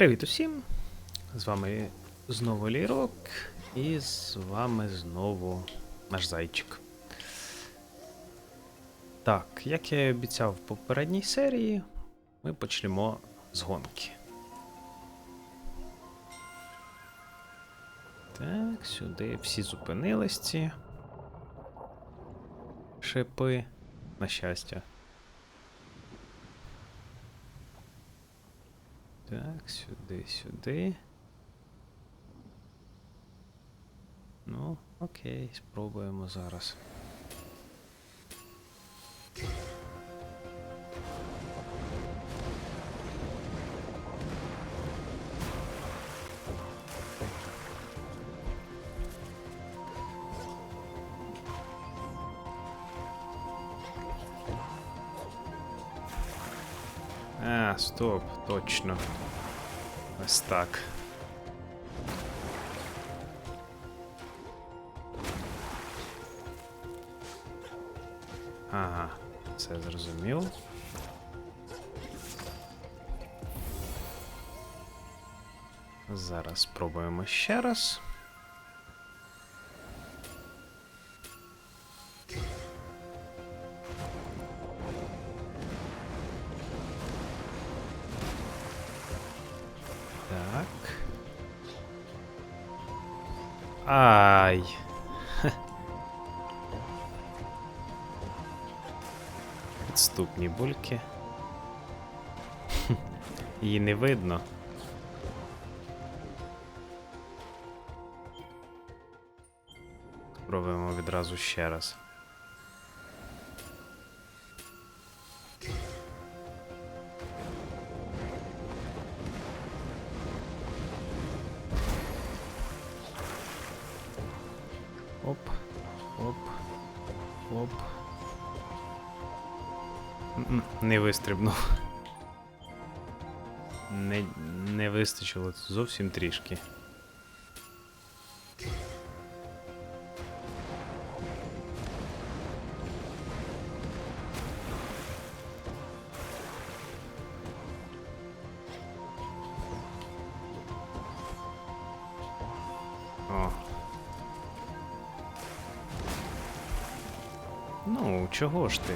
Привіт усім! З вами знову Лірок, і з вами знову наш зайчик. Так, як я і обіцяв в попередній серії, ми почнемо з гонки. Так, сюди всі зупинились ці шипи, на щастя. Так, сюди, сюди. Ну, окей, спробуємо зараз. Стоп, точно. Ось так. Ага, це зрозумів. Зараз спробуємо ще раз. Підступні бульки. Її не видно. Спробуємо відразу ще раз. Не, не вистачило зовсім трішки. Ну, чого ж ти?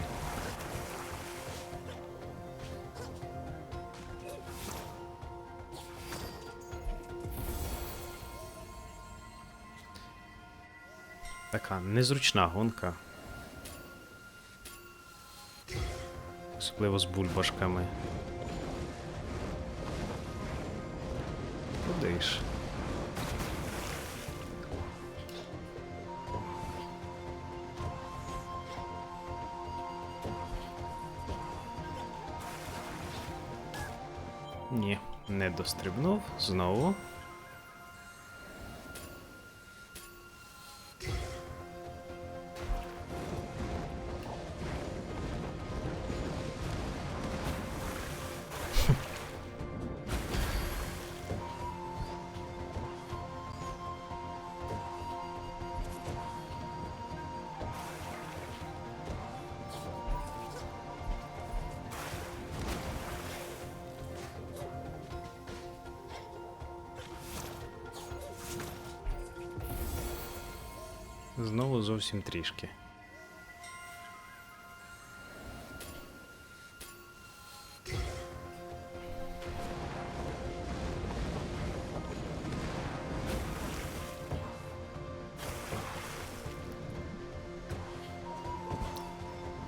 Така незручна гонка. Особливо з бульбашками. Куди ж? Ні, не дострибнув. Знову. Знову зовсім трішки.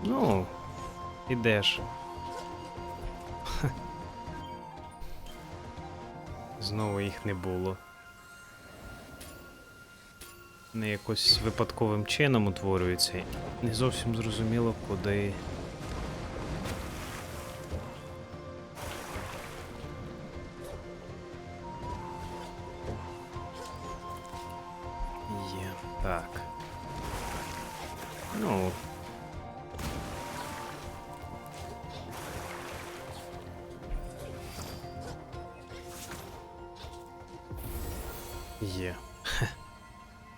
Ну, ідеш. Знову їх не було. Не якось випадковим чином утворюється. Не зовсім зрозуміло, куди. Є. Так. Ну.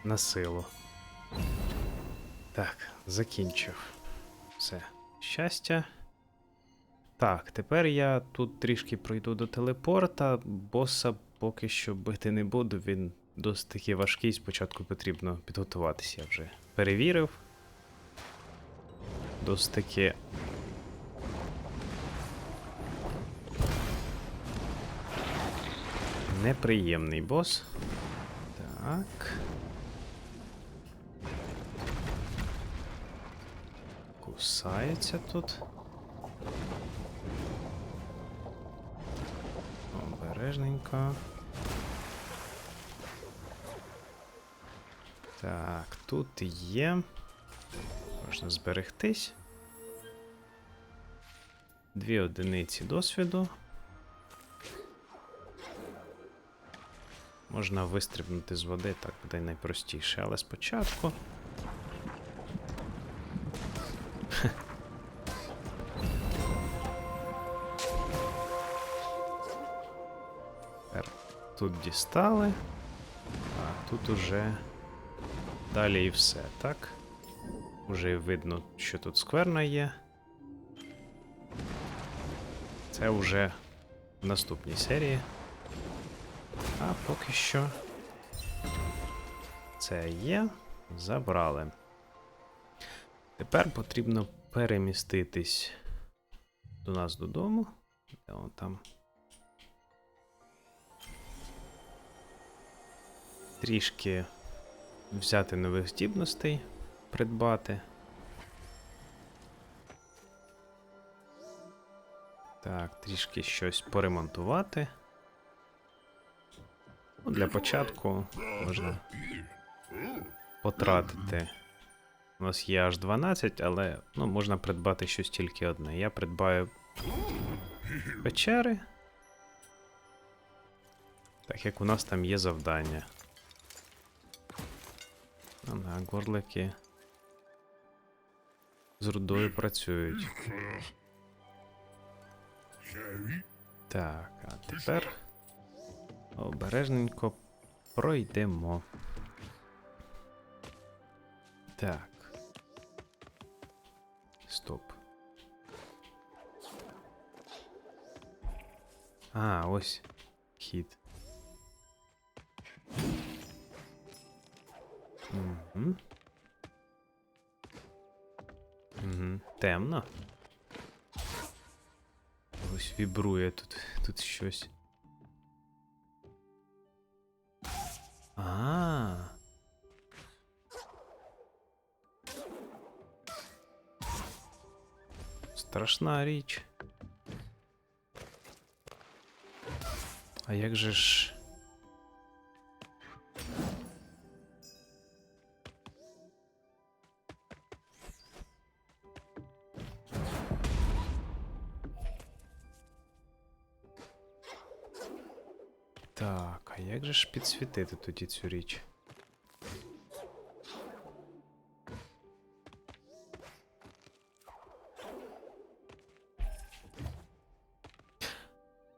На силу. Так, закінчив. Все. Щастя. Так, тепер я тут трішки пройду до телепорта. Боса поки що бити не буду, він досить таки важкий. Спочатку потрібно підготуватися. Вже перевірив. Досить таки. Неприємний бос. Так. Кусається тут. Обережненько. Так, тут є. Можна зберегтись. Дві одиниці досвіду. Можна вистрибнути з води, так буде найпростіше, але спочатку. Тут дістали. А тут уже далі і все, так? Уже видно, що тут скверна є. Це вже в наступній серії. А поки що це є. Забрали. Тепер потрібно переміститись до нас додому. Де он там? Трішки взяти нових здібностей, придбати. Так, трішки щось поремонтувати. Ну, для початку можна потратити. У нас є аж 12, але ну, можна придбати щось тільки одне. Я придбаю печери. Так як у нас там є завдання. Ну, да, горлики з рудою працюють. Так, а тепер обережненько пройдемо. Так. Стоп. А, ось хід. Угу. Угу. Темно. Ось вібрує тут, тут щось. А. Страшна річ. А як же ж. Же ж підсвітити тоді цю річ?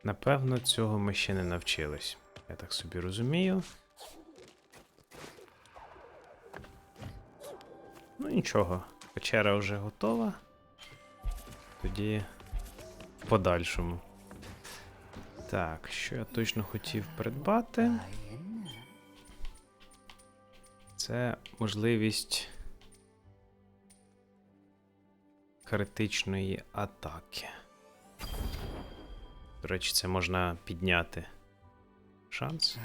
Напевно, цього ми ще не навчились. Я так собі розумію. Ну нічого, печера вже готова. Тоді в подальшому. Так, що я точно хотів придбати? Це можливість критичної атаки. До речі, це можна підняти шанс.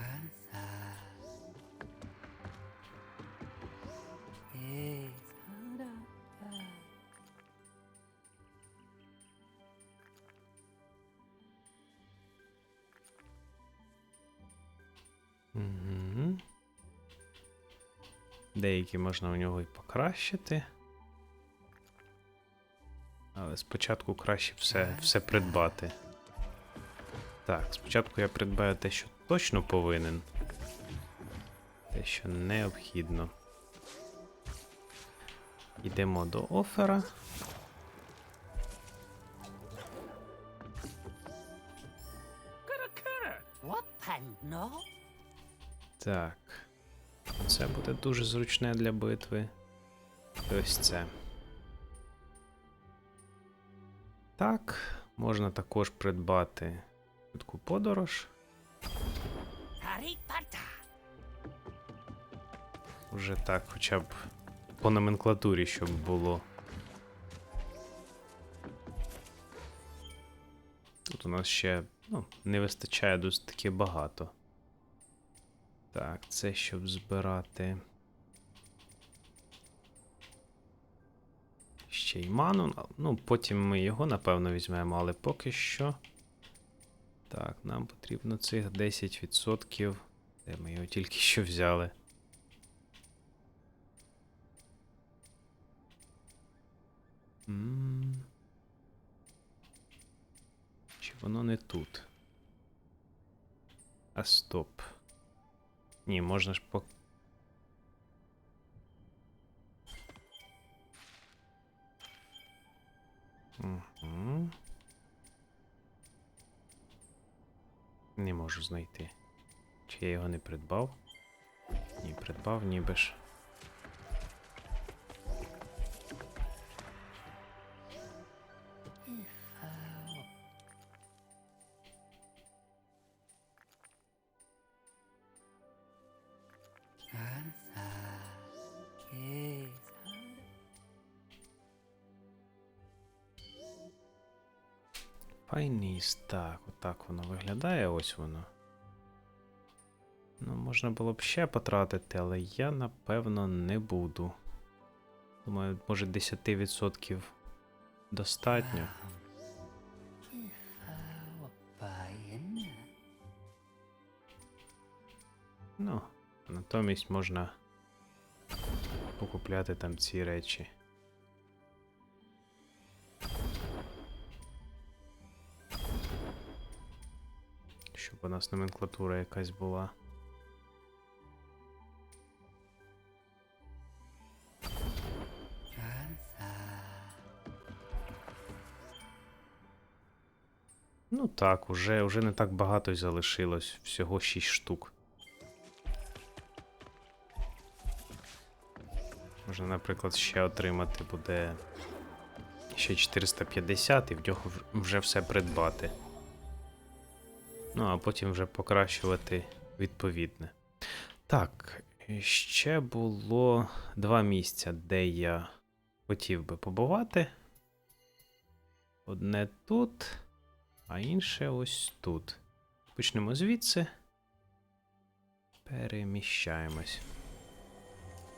Деякі можна у нього і покращити. Але спочатку краще все, все придбати. Так, спочатку я придбаю те, що точно повинен. Те, що необхідно. Йдемо до офера. Так. Це буде дуже зручне для битви. І Ось це. Так, Можна також придбати швидку подорож. Вже так, хоча б по номенклатурі, щоб було. Тут у нас ще ну, не вистачає досить таки багато. Так, це щоб збирати. Ще й ману. Ну, потім ми його, напевно, візьмемо, але поки що. Так, нам потрібно цих 10%. Де ми його тільки що взяли. Чи воно не тут? А стоп. Ні, можна ж по. Угу. Не можу знайти. Чи я його не придбав? Ні, придбав, ніби ж. Файніс, так, отак воно виглядає, ось воно. Ну, можна було б ще потратити, але я напевно не буду. Думаю, може 10% достатньо. Ну, натомість можна покупляти там ці речі. У нас номенклатура якась була. Ну так, уже, уже не так багато й залишилось, всього 6 штук. Можна, наприклад, ще отримати буде ще 450 і в нього вже все придбати. Ну, а потім вже покращувати відповідне. Так, ще було два місця, де я хотів би побувати. Одне тут, а інше ось тут. Почнемо звідси. Переміщаємось.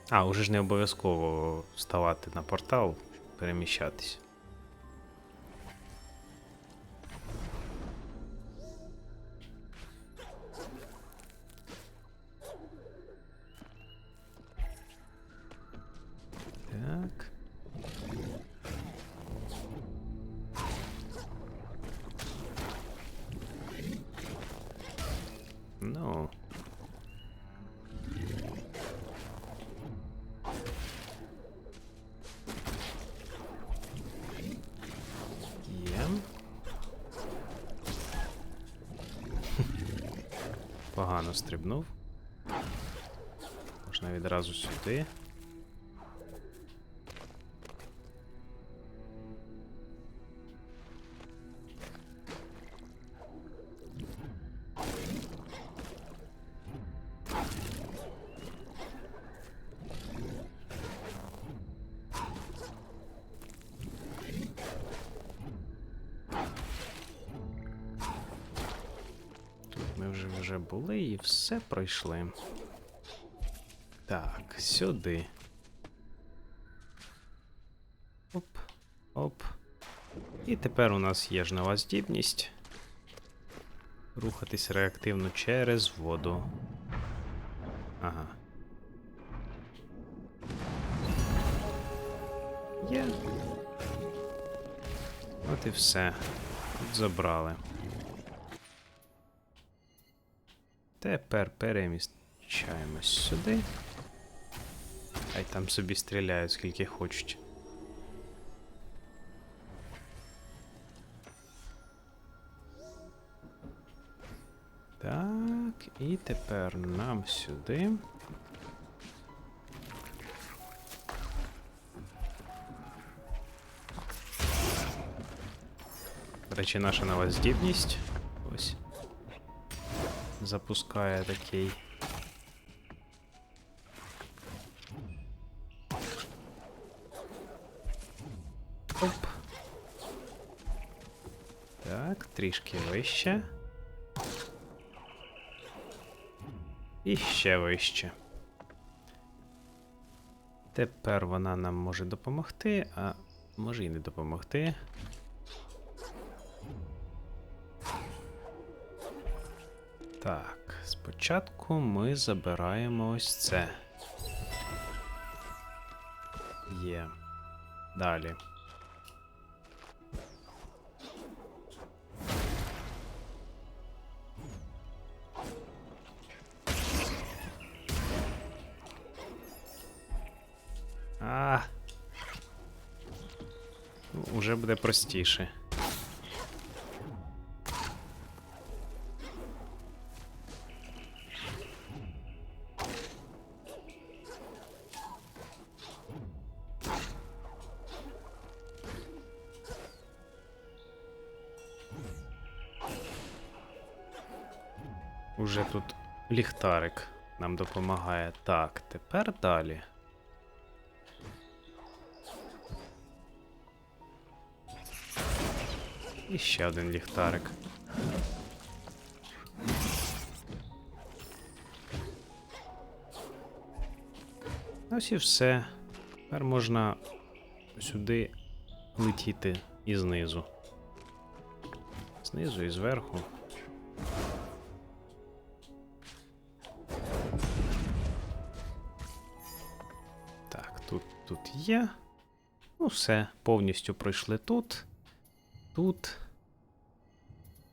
А, уже ж не обов'язково вставати на портал, переміщатись. Погано стрибнув. Можна відразу сюди. Ми вже вже були і все пройшли. Так, сюди. Оп, оп. І тепер у нас є ж нова здібність. Рухатись реактивно через воду. Ага. Є. От і все. Тут забрали. Тепер переміщаємось сюди. Хай там собі стріляють скільки хочуть. Так, і тепер нам сюди. До речі, наша нова здібність. Запускає такий. Оп. Так, трішки вище. І ще вище. Тепер вона нам може допомогти, а може і не допомогти. Так, спочатку ми забираємо ось це. Є. Далі. А. Ну, Уже буде простіше. Уже тут ліхтарик нам допомагає. Так, тепер далі. І ще один ліхтарик. Ось і все. Тепер можна сюди летіти і знизу. Знизу і зверху. Тут, є. Ну, все, повністю пройшли тут. Тут.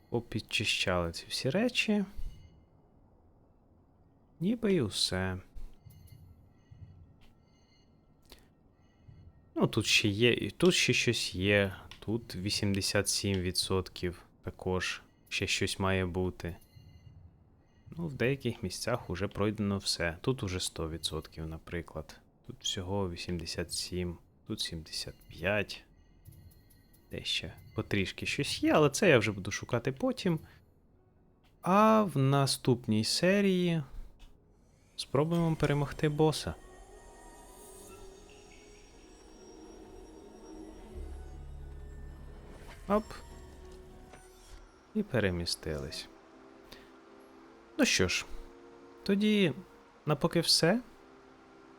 Попідчищали ці всі речі. Ніби і усе. Ну, тут ще є, і тут ще щось є. Тут 87% також ще щось має бути. Ну, в деяких місцях уже пройдено все. Тут уже 100%, наприклад. Тут всього 87, тут 75. Де ще потрішки щось є, але це я вже буду шукати потім. А в наступній серії спробуємо перемогти боса. Оп. І перемістились. Ну що ж, тоді на поки все.